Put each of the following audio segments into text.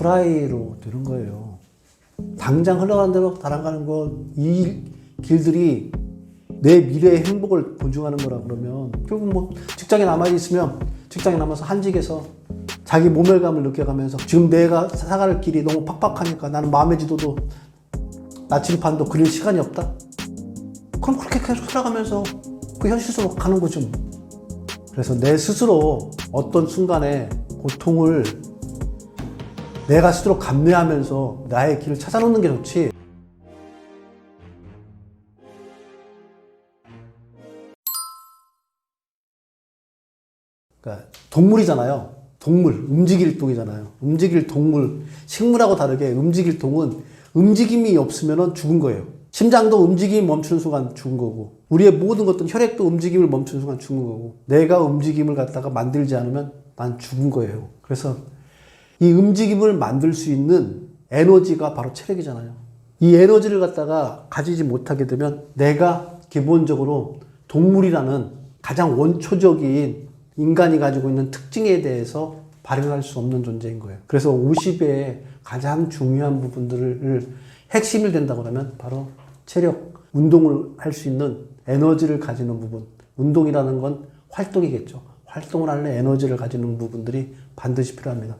후라이로 되는 거예요. 당장 흘러가는 대로 달아가는 거, 이 길들이 내 미래의 행복을 보증하는 거라 그러면 결국 뭐 직장에 남아 있으면 직장에 남아서 한직에서 자기 모멸감을 느껴가면서 지금 내가 살아갈 길이 너무 팍팍하니까 나는 마음의 지도도 나침판도 그릴 시간이 없다. 그럼 그렇게 계속 살아가면서 그 현실 속으로 가는 거죠. 뭐. 그래서 내 스스로 어떤 순간에 고통을 내가 스스로 감내하면서 나의 길을 찾아놓는 게 좋지. 그러니까 동물이잖아요. 동물, 움직일 동이잖아요. 움직일 동물, 식물하고 다르게 움직일 동은 움직임이 없으면 죽은 거예요. 심장도 움직임이 멈추는 순간 죽은 거고, 우리의 모든 것들은 혈액도 움직임을 멈추는 순간 죽은 거고, 내가 움직임을 갖다가 만들지 않으면 난 죽은 거예요. 그래서 이 움직임을 만들 수 있는 에너지가 바로 체력이잖아요. 이 에너지를 갖다가 가지지 못하게 되면 내가 기본적으로 동물이라는 가장 원초적인 인간이 가지고 있는 특징에 대해서 발현할 수 없는 존재인 거예요. 그래서 50의 가장 중요한 부분들을 핵심이 된다고 하면 바로 체력, 운동을 할 수 있는 에너지를 가지는 부분. 운동이라는 건 활동이겠죠. 활동을 하는 에너지를 가지는 부분들이 반드시 필요합니다.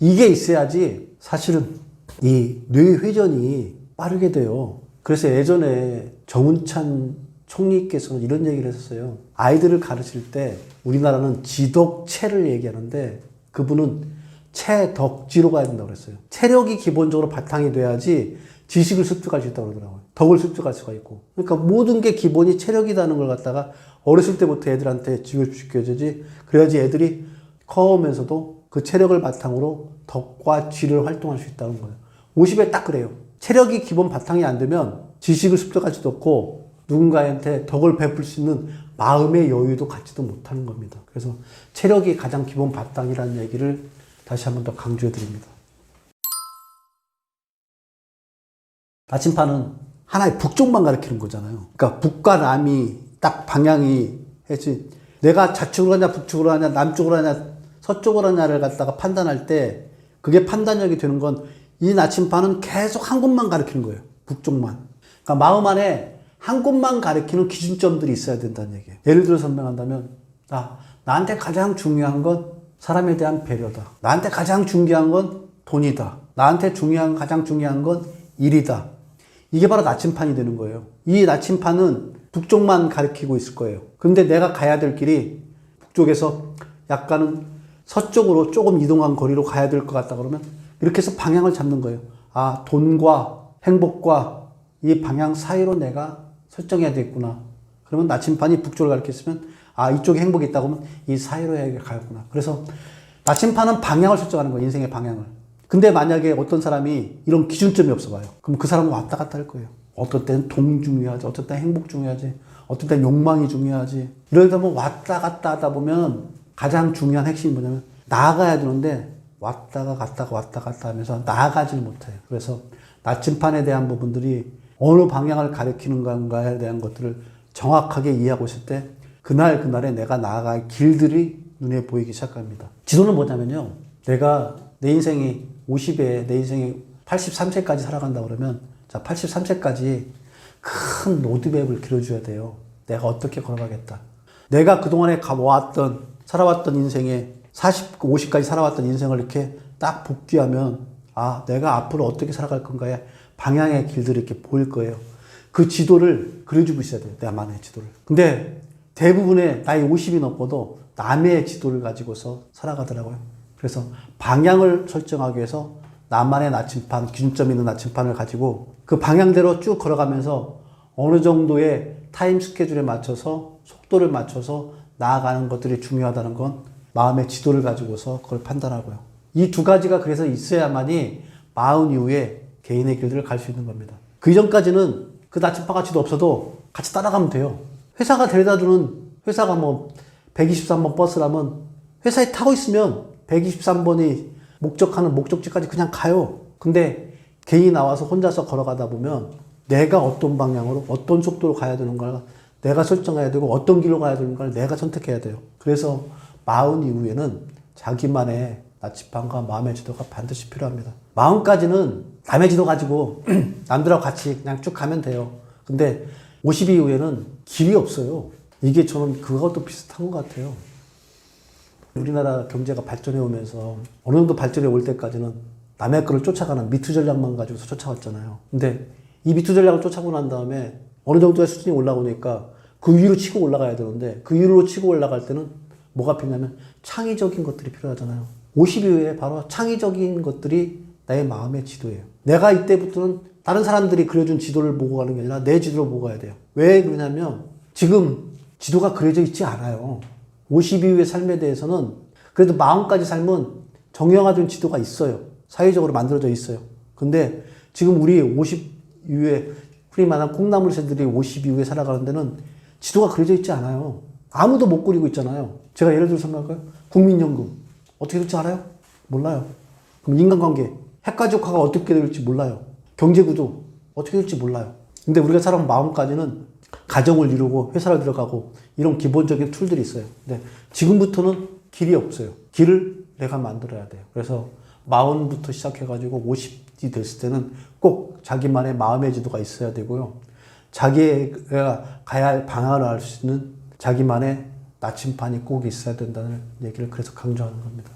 이게 있어야지 사실은 이 뇌 회전이 빠르게 돼요. 그래서 예전에 정운찬 총리께서는 이런 얘기를 했었어요. 아이들을 가르칠 때 우리나라는 지덕체를 얘기하는데 그분은 체덕지로 가야 된다고 그랬어요. 체력이 기본적으로 바탕이 돼야지 지식을 습득할 수 있다고 그러더라고요. 덕을 습득할 수가 있고. 그러니까 모든 게 기본이 체력이라는 걸 갖다가 어렸을 때부터 애들한테 지급시켜야지. 그래야지 애들이 커오면서도 그 체력을 바탕으로 덕과 지를 활동할 수 있다는 거예요. 50에 딱 그래요. 체력이 기본 바탕이 안 되면 지식을 습득할 수도 없고 누군가한테 덕을 베풀 수 있는 마음의 여유도 갖지도 못하는 겁니다. 그래서 체력이 가장 기본 바탕이라는 얘기를 다시 한번 더 강조해 드립니다. 나침판은 하나의 북쪽만 가리키는 거잖아요. 그러니까 북과 남이 딱 방향이 해지 내가 좌측으로 하냐 북쪽으로 하냐 남쪽으로 하냐 서쪽으로 하냐를 갖다가 판단할 때 그게 판단력이 되는 건 이 나침판은 계속 한 곳만 가리키는 거예요. 북쪽만. 그러니까 마음 안에 한 곳만 가리키는 기준점들이 있어야 된다는 얘기예요. 예를 들어 설명한다면 나 나한테 가장 중요한 건 사람에 대한 배려다. 나한테 가장 중요한 건 돈이다. 나한테 중요한 가장 중요한 건 일이다. 이게 바로 나침판이 되는 거예요. 이 나침판은 북쪽만 가리키고 있을 거예요. 근데 내가 가야 될 길이 북쪽에서 약간은 서쪽으로 조금 이동한 거리로 가야 될 것 같다 그러면 이렇게 해서 방향을 잡는 거예요. 아, 돈과 행복과 이 방향 사이로 내가 설정해야 되겠구나. 그러면 나침판이 북쪽을 가리켰으면 아, 이쪽에 행복이 있다고 하면 이 사이로 해야 가겠구나. 그래서 나침판은 방향을 설정하는 거예요. 인생의 방향을. 근데 만약에 어떤 사람이 이런 기준점이 없어 봐요. 그럼 그 사람은 왔다 갔다 할 거예요. 어떨 때는 돈 중요하지, 어떨 때는 행복 중요하지, 어떨 때는 욕망이 중요하지. 이러다 보면 왔다 갔다 하다 보면 가장 중요한 핵심이 뭐냐면 나아가야 되는데 왔다가 갔다가 왔다 갔다 하면서 나아가질 못해요. 그래서 나침판에 대한 부분들이 어느 방향을 가리키는 건가에 대한 것들을 정확하게 이해하고 있을 때 그날 그날에 내가 나아갈 길들이 눈에 보이기 시작합니다. 지도는 뭐냐면요. 내가 내 인생이 50에 내 인생이 83세까지 살아간다 그러면 자 83세까지 큰 로드맵을 그려줘야 돼요. 내가 어떻게 걸어가겠다. 내가 그동안에 가왔던 살아왔던 인생에 40, 50까지 살아왔던 인생을 이렇게 딱 복귀하면 아 내가 앞으로 어떻게 살아갈 건가에 방향의 길들이 이렇게 보일 거예요. 그 지도를 그려주고 있어야 돼요. 나만의 지도를. 근데 대부분의 나이 50이 넘고도 남의 지도를 가지고서 살아가더라고요. 그래서 방향을 설정하기 위해서 나만의 나침판, 기준점 있는 나침판을 가지고 그 방향대로 쭉 걸어가면서 어느 정도의 타임 스케줄에 맞춰서 속도를 맞춰서 나아가는 것들이 중요하다는 건 마음의 지도를 가지고서 그걸 판단하고요. 이 두 가지가 그래서 있어야만이 마흔 이후에 개인의 길들을 갈 수 있는 겁니다. 그 이전까지는 그 나침판 가치도 없어도 같이 따라가면 돼요. 회사가 데려다 주는 회사가 뭐 123번 버스라면 회사에 타고 있으면 123번이 목적하는 목적지까지 그냥 가요. 근데 개인이 나와서 혼자서 걸어가다 보면 내가 어떤 방향으로 어떤 속도로 가야 되는가 내가 설정해야 되고 어떤 길로 가야 되는가를 내가 선택해야 돼요. 그래서 마흔 이후에는 자기만의 나침판과 마음의 지도가 반드시 필요합니다. 마음까지는 남의 지도 가지고 남들하고 같이 그냥 쭉 가면 돼요. 근데 50 이후에는 길이 없어요. 이게 저는 그것도 비슷한 것 같아요. 우리나라 경제가 발전해 오면서 어느 정도 발전해 올 때까지는 남의 거를 쫓아가는 미투 전략만 가지고서 쫓아왔잖아요. 근데 이 미투 전략을 쫓아고 난 다음에 어느 정도의 수준이 올라오니까 그 위로 치고 올라가야 되는데 그 위로 치고 올라갈 때는 뭐가 필요하면 창의적인 것들이 필요하잖아요. 50 이후에 바로 창의적인 것들이 나의 마음의 지도예요. 내가 이때부터는 다른 사람들이 그려준 지도를 보고 가는 게 아니라 내 지도를 보고 가야 돼요. 왜 그러냐면 지금 지도가 그려져 있지 않아요. 50 이후의 삶에 대해서는 그래도 마음까지 삶은 정형화된 지도가 있어요. 사회적으로 만들어져 있어요. 근데 지금 우리 50 이후에 흔히 말하는 콩나물 새들이 50 이후에 살아가는 데는 지도가 그려져 있지 않아요. 아무도 못 그리고 있잖아요. 제가 예를 들어서 말할까요? 국민연금. 어떻게 될지 알아요? 몰라요. 그럼 인간관계. 핵가족화가 어떻게 될지 몰라요. 경제구조. 어떻게 될지 몰라요. 근데 우리가 살아온 마음까지는 가정을 이루고 회사를 들어가고 이런 기본적인 툴들이 있어요. 근데 지금부터는 길이 없어요. 길을 내가 만들어야 돼요. 그래서 마흔부터 시작해가지고 50이 됐을 때는 꼭 자기만의 마음의 지도가 있어야 되고요. 자기가 가야 할 방향을 알 수 있는 자기만의 나침판이 꼭 있어야 된다는 얘기를 그래서 강조하는 겁니다.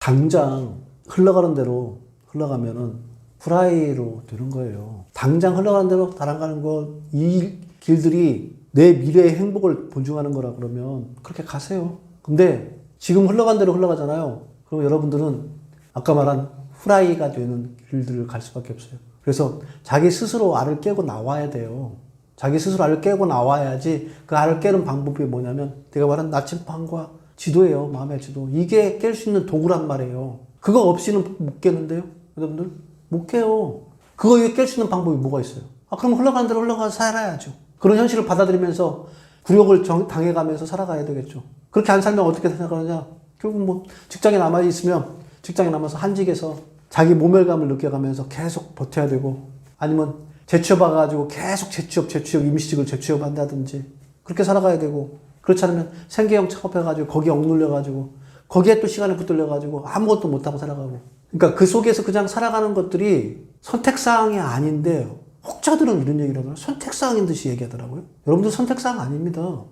당장 흘러가는 대로 흘러가면은 후라이로 되는 거예요. 당장 흘러가는 대로 달아가는 거, 이 길들이 내 미래의 행복을 보증하는 거라 그러면 그렇게 가세요. 근데 지금 흘러간 대로 흘러가잖아요. 그럼 여러분들은 아까 말한 후라이가 되는 길들을 갈 수밖에 없어요. 그래서 자기 스스로 알을 깨고 나와야 돼요. 자기 스스로 알을 깨고 나와야지 그 알을 깨는 방법이 뭐냐면 내가 말한 나침판과 지도예요. 마음의 지도. 이게 깰 수 있는 도구란 말이에요. 그거 없이는 못 깨는데요. 여러분들 못 깨요. 그거 깰 수 있는 방법이 뭐가 있어요? 아 그럼 흘러가는 대로 흘러가서 살아야죠. 그런 현실을 받아들이면서 굴욕을 정- 당해가면서 살아가야 되겠죠. 그렇게 안 살면 어떻게 생각하느냐? 결국 뭐 직장에 남아 있으면 직장에 남아서 한직에서 자기 모멸감을 느껴가면서 계속 버텨야 되고 아니면 재취업해가지고 계속 재취업, 재취업, 임시직을 재취업한다든지 그렇게 살아가야 되고 그렇지 않으면 생계형 창업해가지고 거기에 억눌려가지고 거기에 또 시간을 붙들려가지고 아무것도 못하고 살아가고 그러니까 그 속에서 그냥 살아가는 것들이 선택사항이 아닌데 혹자들은 이런 얘기를 하더라고요. 선택사항인 듯이 얘기하더라고요. 여러분들 선택사항 아닙니다.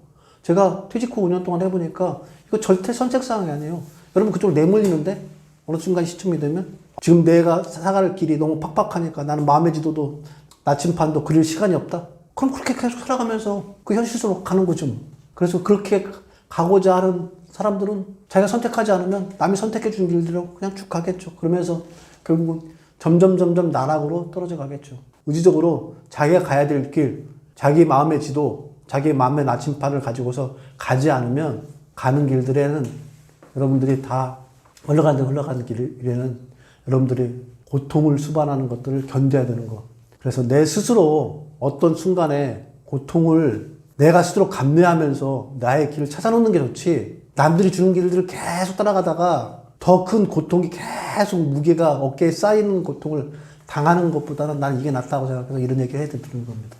제가 퇴직 후 5년 동안 해보니까 이거 절대 선택사항이 아니에요. 여러분 그쪽으로 내몰리는데 어느 순간 시점이 되면 지금 내가 살아갈 길이 너무 팍팍하니까 나는 마음의 지도도 나침판도 그릴 시간이 없다. 그럼 그렇게 계속 살아가면서 그 현실 속으로 가는 거죠. 뭐. 그래서 그렇게 가고자 하는 사람들은 자기가 선택하지 않으면 남이 선택해 준 길대로 그냥 쭉 가겠죠. 그러면서 결국은 점점 점점 나락으로 떨어져 가겠죠. 의지적으로 자기가 가야 될 길, 자기 마음의 지도, 자기 마음의 나침판을 가지고서 가지 않으면 가는 길들에는 여러분들이 다 흘러가는 데 흘러가는 길에는 여러분들이 고통을 수반하는 것들을 견뎌야 되는 거. 그래서 내 스스로 어떤 순간에 고통을 내가 스스로 감내하면서 나의 길을 찾아놓는 게 좋지. 남들이 주는 길들을 계속 따라가다가 더 큰 고통이 계속 무게가 어깨에 쌓이는 고통을 당하는 것보다는 난 이게 낫다고 생각해서 이런 얘기 해드리는 겁니다.